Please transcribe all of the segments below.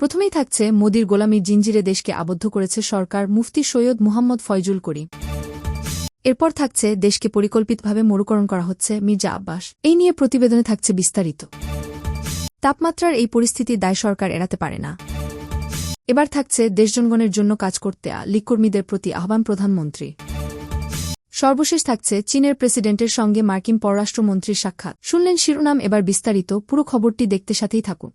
প্রথমেই থাকছে মোদির গোলামির জিঞ্জিরে দেশকে আবদ্ধ করেছে সরকার, মুফতি সৈয়দ মুহাম্মদ ফয়জুল করিম। এরপর থাকছে দেশকে পরিকল্পিতভাবে মরুকরণ করা হচ্ছে মির্জা আব্বাস। এই নিয়ে প্রতিবেদনে থাকছে বিস্তারিত। তাপমাত্রার এই পরিস্থিতি দায় সরকার এড়াতে পারে না। এবার থাকছে দেশজনগণের জন্য কাজ করতে লিকর্মীদের প্রতি আহ্বান প্রধানমন্ত্রী। সর্বশেষ থাকছে চীনের প্রেসিডেন্টের সঙ্গে মার্কিন পররাষ্ট্রমন্ত্রীর সাক্ষাৎ। শুনলেন শিরোনাম, এবার বিস্তারিত। পুরো খবরটি দেখতে সাথেই থাকুন।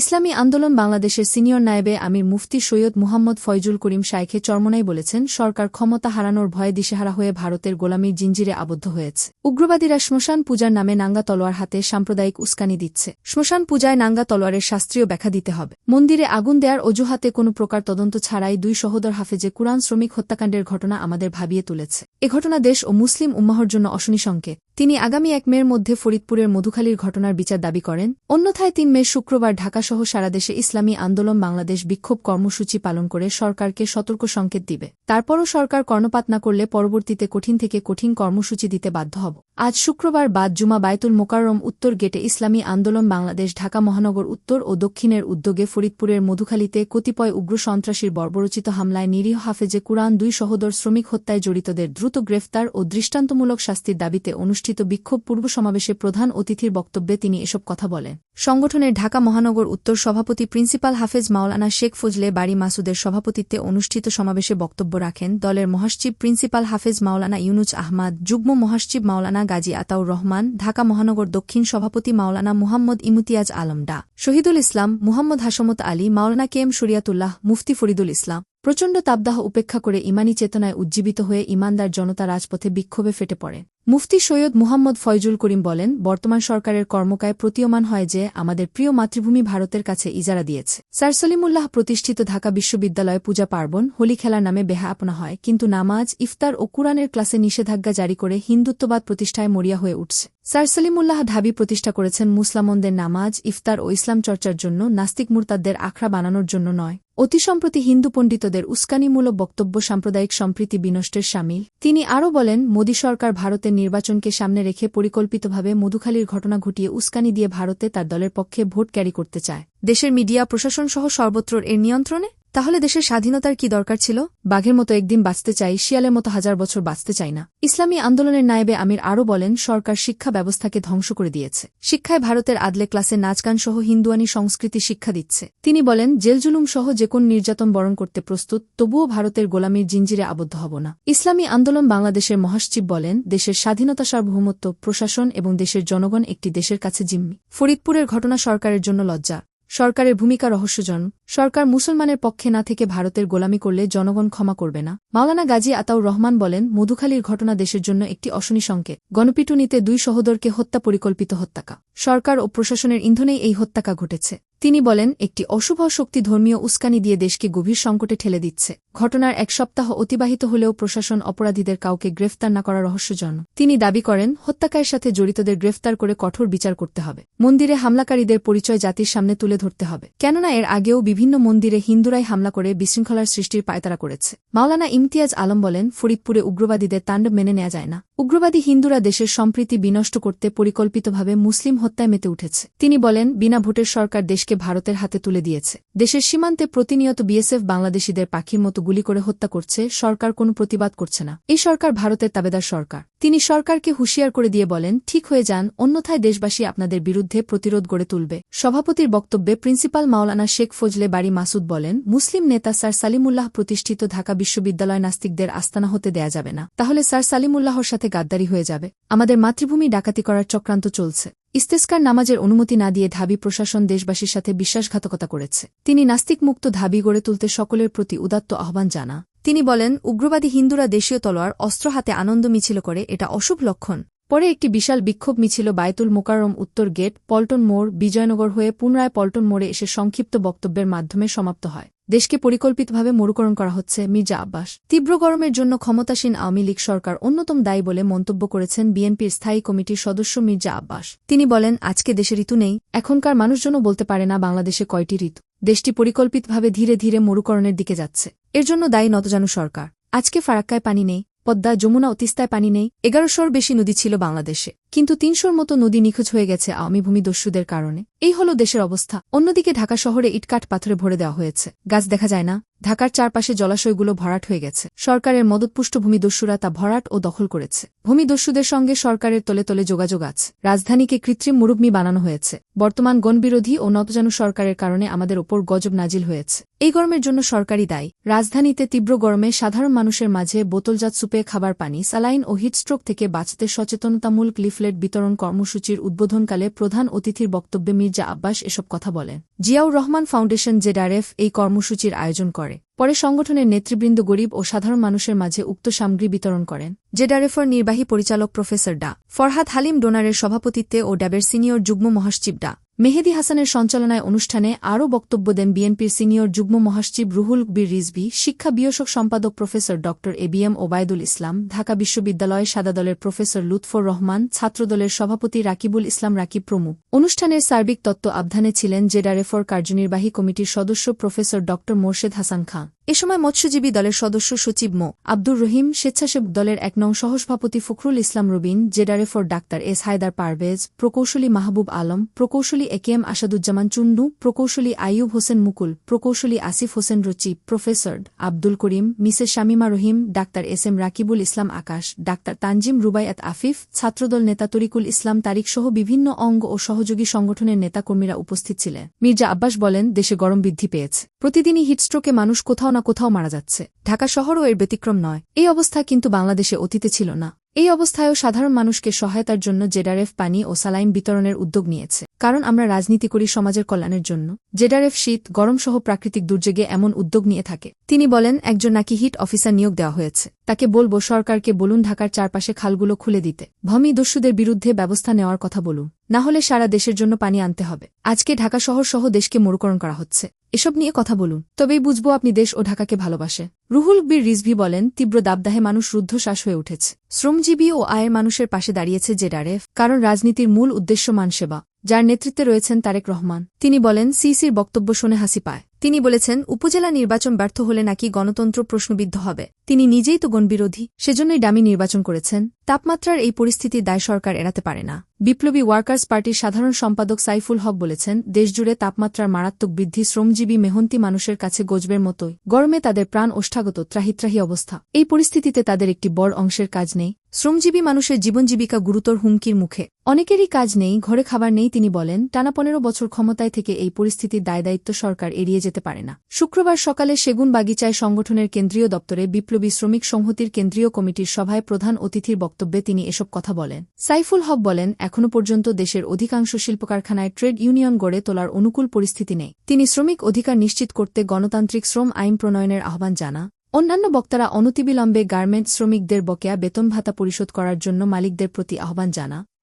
ইসলামী আন্দোলন বাংলাদেশের সিনিয়র নায়েবে আমির মুফতি সৈয়দ মুহাম্মদ ফয়জুল করিম শাইখে চরমনাই বলেছেন, সরকার ক্ষমতা হারানোর ভয়ে দিশেহারা হয়ে ভারতের গোলামির জিঞ্জিরে আবদ্ধ হয়েছে। উগ্রবাদীরা শ্মশান পূজার নামে নাঙ্গা তলোয়ার হাতে সাম্প্রদায়িক উস্কানি দিচ্ছে। শ্মশান পূজায় নাঙ্গা তলোয়ারের শাস্ত্রীয় ব্যাখ্যা দিতে হবে। মন্দিরে আগুন দেয়ার অজুহাতে কোনো প্রকার তদন্ত ছাড়াই দুই সহোদর হাফেজে কুরআন শ্রমিক হত্যাকাণ্ডের ঘটনা আমাদের ভাবিয়ে তুলেছে। এ ঘটনা দেশ ও মুসলিম উম্মাহর জন্য অশনি সংকেত। তিনি আগামী এক মেয়ের মধ্যে ফরিদপুরের মধুখালীর ঘটনার বিচার দাবি করেন। অন্যথায় তিন মে শুক্রবার ঢাকাসহ সারাদেশে ইসলামী আন্দোলন বাংলাদেশ বিক্ষোভ কর্মসূচি পালন করে সরকারকে সতর্ক সংকেত দিবে। তারপরও সরকার কর্ণপাত না করলে পরবর্তীতে কঠিন থেকে কঠিন কর্মসূচি দিতে বাধ্য হব। আজ শুক্রবার বাদ জুমা বায়তুল মোকাররম উত্তর গেটে ইসলামী আন্দোলন বাংলাদেশ, ঢাকা মহানগর উত্তর ও দক্ষিণের উদ্যোগে ফরিদপুরের মধুখালীতে কতিপয় উগ্র সন্ত্রাসীর বর্বরচিত হামলায় নিরীহ হাফেজে কুরআন দুই সহোদর শ্রমিক হত্যায় জড়িতদের দ্রুত গ্রেফতার ও দৃষ্টান্তমূলক শাস্তির দাবিতে অনুষ্ঠিত বিক্ষোভ পূর্ব সমাবেশে প্রধান অতিথির বক্তব্যে তিনি এসব কথা বলেন। সংগঠনের ঢাকা মহানগর উত্তর সভাপতি প্রিন্সিপাল হাফেজ মাওলানা শেখ ফজলে বাড়ি মাসুদের সভাপতিত্বে অনুষ্ঠিত সমাবেশে বক্তব্য রাখেন দলের মহাসচিব প্রিন্সিপাল হাফেজ মাওলানা ইউনুজ আহমাদ, যুগ্ম মহাসচিব মাওলানা গাজী আতাউর রহমান, ঢাকা মহানগর দক্ষিণ সভাপতি মাওলানা মুহাম্মদ ইমতিয়াজ আলম ডা। Shahidul Islam, Muhammad Hasmat Ali, Maulana K M Shariatullah, Mufti Faridul Islam. প্রচণ্ড তাপদাহ উপেক্ষা করে ইমানি চেতনায় উজ্জীবিত হয়ে ইমানদার জনতা রাজপথে বিক্ষোভে ফেটে পড়ে। মুফতি সৈয়দ মুহাম্মদ ফয়জুল করিম বলেন, বর্তমান সরকারের কর্মকায় প্রতীয়মান হয় যে, আমাদের প্রিয় মাতৃভূমি ভারতের কাছে ইজারা দিয়েছে। স্যার সলিমুল্লাহ প্রতিষ্ঠিত ঢাকা বিশ্ববিদ্যালয়ে পূজা পার্বণ, হোলি খেলার নামে বেহা আপনা হয়, কিন্তু নামাজ, ইফতার ও কুরআনের ক্লাসে নিষেধাজ্ঞা জারি করে হিন্দুত্ববাদ প্রতিষ্ঠায় মরিয়া হয়ে উঠছে। স্যার সলিমুল্লাহ ঢাবি প্রতিষ্ঠা করেছেন মুসলামনদের নামাজ, ইফতার ও ইসলাম চর্চার জন্য নাস্তিক মুরতাদদের আখড়া বানানোর জন্য নয়। অতি সম্প্রতি হিন্দু পণ্ডিতদের উস্কানিমূলক বক্তব্য সাম্প্রদায়িক সম্প্রীতি বিনষ্টের সামিল। তিনি আরও বলেন, মোদী সরকার ভারতের নির্বাচনকে সামনে রেখে পরিকল্পিতভাবে মধুখালীর ঘটনা ঘটিয়ে উস্কানি দিয়ে ভারতে তার দলের পক্ষে ভোট ক্যারি করতে চায়। দেশের মিডিয়া, প্রশাসন সহ সর্বত্র এর নিয়ন্ত্রণে তাহলে দেশের স্বাধীনতার কি দরকার ছিল? বাঘের মতো একদিন বাঁচতে চাই, শিয়ালের মতো হাজার বছর বাঁচতে চাই না। ইসলামী আন্দোলনের নায়েবে আমির আরও বলেন, সরকার শিক্ষা ব্যবস্থাকে ধ্বংস করে দিয়েছে। শিক্ষায় ভারতের আদলে ক্লাসে নাচগান সহ হিন্দুয়ানি সংস্কৃতি শিক্ষা দিচ্ছে। তিনি বলেন জেলজুলুম সহ যে কোন নির্যাতন বরণ করতে প্রস্তুত, তবুও ভারতের গোলামির জিঞ্জিরে আবদ্ধ হব না। ইসলামী আন্দোলন বাংলাদেশের মহাসচিব বলেন, দেশের স্বাধীনতা সার্বভৌমত্ব, প্রশাসন এবং দেশের জনগণ একটি দেশের কাছে জিম্মি। ফরিদপুরের ঘটনা সরকারের জন্য লজ্জা। সরকারের ভূমিকা রহস্যজন। সরকার মুসলমানের পক্ষে না থেকে ভারতের গোলামি করলে জনগণ ক্ষমা করবে না। মাওলানা গাজী আতাউর রহমান বলেন, মধুখালীর ঘটনা দেশের জন্য একটি অশনি সংকেত। গণপিটুনিতে দুই সহোদরকে হত্যা পরিকল্পিত হত্যাকা। সরকার ও প্রশাসনের ইন্ধনেই এই হত্যাকা ঘটেছে। তিনি বলেন, একটি অশুভ শক্তি ধর্মীয় উস্কানি দিয়ে দেশকে গভীর সংকটে ঠেলে দিচ্ছে। ঘটনার এক সপ্তাহ অতিবাহিত হলেও প্রশাসন অপরাধীদের কাউকে গ্রেফতার না করা রহস্যজন তিনি দাবি করেন হত্যাকায়ের সাথে জড়িতদের গ্রেফতার করে কঠোর বিচার করতে হবে। মন্দিরে হামলাকারীদের পরিচয় জাতির সামনে তুলে ধরতে হবে। কেননা এর আগেও বিভিন্ন মন্দিরে হিন্দুরাই হামলা করে বিশৃঙ্খলার সৃষ্টির পায়তারা করেছে। মাওলানা ইমতিয়াজ আলম বলেন, ফরিদপুরে উগ্রবাদীদের তাণ্ডব মেনে নেওয়া যায় না। উগ্রবাদী হিন্দুরা দেশের সম্প্রীতি বিনষ্ট করতে পরিকল্পিতভাবে মুসলিম হত্যায় মেতে উঠেছে। তিনি বলেন, বিনা ভোটের সরকার দেশকে ভারতের হাতে তুলে দিয়েছে। দেশের সীমান্তে প্রতিনিয়ত বিএসএফ বাংলাদেশিদের পাখির মতো গুলি করে হত্যা করছে, সরকার কোনো প্রতিবাদ করছে না। এই সরকার ভারতের তাবেদার সরকার। তিনি সরকারকে হুঁশিয়ার করে দিয়ে বলেন, ঠিক হয়ে যান, অন্যথায় দেশবাসী আপনাদের বিরুদ্ধে প্রতিরোধ গড়ে তুলবে। সভাপতির বক্তব্যে প্রিন্সিপাল মাওলানা শেখ ফজলে বাড়ি মাসুদ বলেন, মুসলিম নেতা স্যার সালিমুল্লাহ প্রতিষ্ঠিত ঢাকা বিশ্ববিদ্যালয় নাস্তিকদের আস্তানা হতে দেয়া যাবে না। তাহলে স্যার সালিমুল্লাহর সাথে গাদ্দারি হয়ে যাবে। আমাদের মাতৃভূমি ডাকাতি করার চক্রান্ত চলছে। ইস্তেস্কার নামাজের অনুমতি না দিয়ে ধাবি প্রশাসন দেশবাসীর সাথে বিশ্বাসঘাতকতা করেছে। তিনি নাস্তিক মুক্ত ধাবি গড়ে তুলতে সকলের প্রতি উদাত্ত আহ্বান জানা। তিনি বলেন, উগ্রবাদী হিন্দুরা দেশীয় তলোয়ার, অস্ত্র হাতে আনন্দ মিছিল করে, এটা অশুভ লক্ষণ। পরে একটি বিশাল বিক্ষোভ মিছিল বায়তুল মোকাররম উত্তর গেট, পল্টন মোড়, বিজয়নগর হয়ে পুনরায় পল্টন মোড়ে এসে সংক্ষিপ্ত বক্তব্যের মাধ্যমে সমাপ্ত হয়। দেশকে পরিকল্পিতভাবে মরুকরণ করা হচ্ছে মির্জা আব্বাস। তীব্র গরমের জন্য ক্ষমতাসীন আওয়ামী লীগ সরকার অন্যতম দায়ী বলে মন্তব্য করেছেন বিএনপির স্থায়ী কমিটির সদস্য মির্জা আব্বাস। তিনি বলেন, আজকে দেশে ঋতু নেই, এখনকার মানুষজনও বলতে পারে না বাংলাদেশে কয়টি ঋতু। দেশটি পরিকল্পিতভাবে ধীরে ধীরে মরুকরণের দিকে যাচ্ছে। এর জন্য দায়ী নতজানু সরকার। আজকে ফারাক্কায় পানি নেই, পদ্মা, যমুনা অতিস্তায় পানি নেই, এগারোশোর বেশি নদী ছিল বাংলাদেশে। কিন্তু তিনশোর মতো নদী নিখোঁজ হয়ে গেছে আওয়ামী ভূমিদস্যুদের কারণে। এই হল দেশের অবস্থা। অন্যদিকে ঢাকা শহরে ইটকাট পাথরে ভরে দেওয়া হয়েছে। গাছ দেখা যায় না। ঢাকার চারপাশে জলাশয়গুলো ভরাট হয়ে গেছে। সরকারের মদতপুষ্ট ভূমিদস্যুরা তা ভরাট ও দখল করেছে। ভূমিদস্যুদের সঙ্গে সরকারের তলে তলে যোগাযোগ আছে। রাজধানীকে কৃত্রিম মুরুব্মি বানানো হয়েছে। বর্তমান গণবিরোধী ও নতজানু সরকারের কারণে আমাদের ওপর গজব নাজিল হয়েছে। এই গরমের জন্য সরকারি দায়ী। রাজধানীতে তীব্র গরমে সাধারণ মানুষের মাঝে বোতলজাত সুপে খাবার পানি, স্যালাইন ও হিটস্ট্রোক থেকে বাঁচতে সচেতনতামূলক লিফলেট বিতরণ কর্মসূচির উদ্বোধনকালে প্রধান অতিথির বক্তব্যে মির্জা আব্বাস এসব কথা বলেন। জিয়াউর রহমান ফাউন্ডেশন জেডারএফ এই কর্মসূচির আয়োজন করে। পরে সংগঠনের নেতৃবৃন্দ গরিব ও সাধারণ মানুষের মাঝে উক্ত সামগ্রী বিতরণ করেন। জেডারেফর নির্বাহী পরিচালক প্রফেসর ডা. ফরহাদ হালিম ডোনারের সভাপতিত্বে ও ড্যাবের সিনিয়র যুগ্ম মহাসচিব ডা. মেহেদি হাসানের সঞ্চালনায় অনুষ্ঠানে আরও বক্তব্য দেন বিএনপির সিনিয়র যুগ্ম মহাসচিব রুহুল বীর রিজভি, শিক্ষা বিয়সক সম্পাদক প্রফেসর ড A B M Obaidul Islam, Dhaka বিশ্ববিদ্যালয় সাদা দলের প্রফেসর লুৎফর রহমান ছাত্রদলের সভাপতি রাকিবুল ইসলাম রাকিব প্রমুখ। অনুষ্ঠানের সার্বিক তত্ত্ব আবধানে ছিলেন জেডারেফর কার্যনির্বাহী কমিটির সদস্য প্রফেসর ড মোর্শেদ হাসান খান এ সময় মৎস্যজীবী দলের সদস্য সচিব মো. আব্দুর রহিম স্বেচ্ছাসেবক দলের এক নং সহসভাপতি ফখরুল ইসলাম রবিন জেডারেফর ডাক্তার এস হায়দার পারভেজ, প্রকৌশলী মাহবুব আলম, প্রকৌশলী এ কে এম আসাদুজ্জামান চুন্ডু, প্রকৌশলী আইয়ুব হোসেন মুকুল, প্রকৌশলী Asif Hossain Rochi, professor Abdul Karim, Mrs Shamima Rahim, doctor S M Rakibul Islam Akash, doctor Tanzim Rubaiyat Afif, Chhatra Dal নেতা তরিকুল ইসলাম তারিক সহ বিভিন্ন অঙ্গ ও সহযোগী সংগঠনের নেতাকর্মীরা উপস্থিত ছিলেন। মির্জা আব্বাস বলেন, দেশে গরম বৃদ্ধি পেয়েছে। প্রতিদিনই হিটস্ট্রোকে মানুষ কোথাও না কোথাও মারা যাচ্ছে। ঢাকা শহরও এর ব্যতিক্রম নয়। এই অবস্থা কিন্তু বাংলাদেশে অতীতে ছিল না। এই অবস্থায়ও সাধারণ মানুষকে সহায়তার জন্য জেডারেফ পানি ও সালাইম বিতরণের উদ্যোগ নিয়েছে। কারণ আমরা রাজনীতি করি সমাজের কল্যাণের জন্য। জেডারেফ শীত গরম সহ প্রাকৃতিক দুর্যোগে এমন উদ্যোগ নিয়ে থাকে। তিনি বলেন, একজন নাকি হিট অফিসার নিয়োগ দেওয়া হয়েছে। তাকে বলব, সরকারকে বলুন ঢাকার চারপাশে খালগুলো খুলে দিতে। ভমি দস্যুদের বিরুদ্ধে ব্যবস্থা নেওয়ার কথা বলুন। না হলে সারা দেশের জন্য পানি আনতে হবে। আজকে ঢাকা শহর সহ দেশকে মরুকরণ করা হচ্ছে। এসব নিয়ে কথা বলুন। তবেই বুঝব আপনি দেশ ও ঢাকাকে ভালোবাসে। রুহুল বীর রিজভি বলেন, তীব্র দাবদাহে মানুষ রুদ্ধশ্বাস হয়ে উঠেছে। শ্রমজীবী ও আয়ের মানুষের পাশে দাঁড়িয়েছে জেডারেফ কারণ রাজনীতির মূল উদ্দেশ্য মানসেবা যার নেতৃত্বে রয়েছেন তারেক রহমান। তিনি বলেন, সিসির বক্তব্য শুনে হাসি পায়। তিনি বলেছেন, উপজেলা নির্বাচন ব্যর্থ হলে নাকি গণতন্ত্র প্রশ্নবিদ্ধ হবে। তিনি নিজেই তো গণবিরোধী, সেজন্যই ডামি নির্বাচন করেছেন। তাপমাত্রার এই পরিস্থিতি দায় সরকার এড়াতে পারে না। বিপ্লবী ওয়ার্কার্স পার্টির সাধারণ সম্পাদক সাইফুল হক বলেছেন, দেশজুড়ে তাপমাত্রার মারাত্মক বৃদ্ধি শ্রমজীবী মেহন্তি মানুষের কাছে গজবের মতোই। গরমে তাদের প্রাণ ওষ্ঠাগত ত্রাহিত্রাহী অবস্থা। এই পরিস্থিতিতে তাদের একটি বড় অংশের কাজ নেই। শ্রমজীবী মানুষের জীবন জীবিকা গুরুতর হুমকির মুখে। অনেকেরই কাজ নেই, ঘরে খাবার নেই, তিনি বলেন, টানা পনেরো বছর ক্ষমতায় থেকে এই পরিস্থিতির দায়দায়িত্ব সরকার এড়িয়ে যেতে পারে না। শুক্রবার সকালে সেগুন বাগিচায় সংগঠনের কেন্দ্রীয় দপ্তরে বিপ্লবী শ্রমিক সংহতির কেন্দ্রীয় কমিটির সভায় প্রধান অতিথির বক্তব্যে তিনি এসব কথা বলেন। সাইফুল হক বলেন, এখনও পর্যন্ত দেশের অধিকাংশ শিল্পকারখানায় ট্রেড ইউনিয়ন গড়ে তোলার অনুকূল পরিস্থিতি নেই। তিনি শ্রমিক অধিকার নিশ্চিত করতে গণতান্ত্রিক শ্রম আইন প্রণয়নের আহ্বান জানা অন্যান্য বক্তারা অনতিবিলম্বে গার্মেন্ট শ্রমিকদের বকেয়া বেতন ভাতা পরিশোধ করার জন্য মালিকদের প্রতি আহ্বান জানা।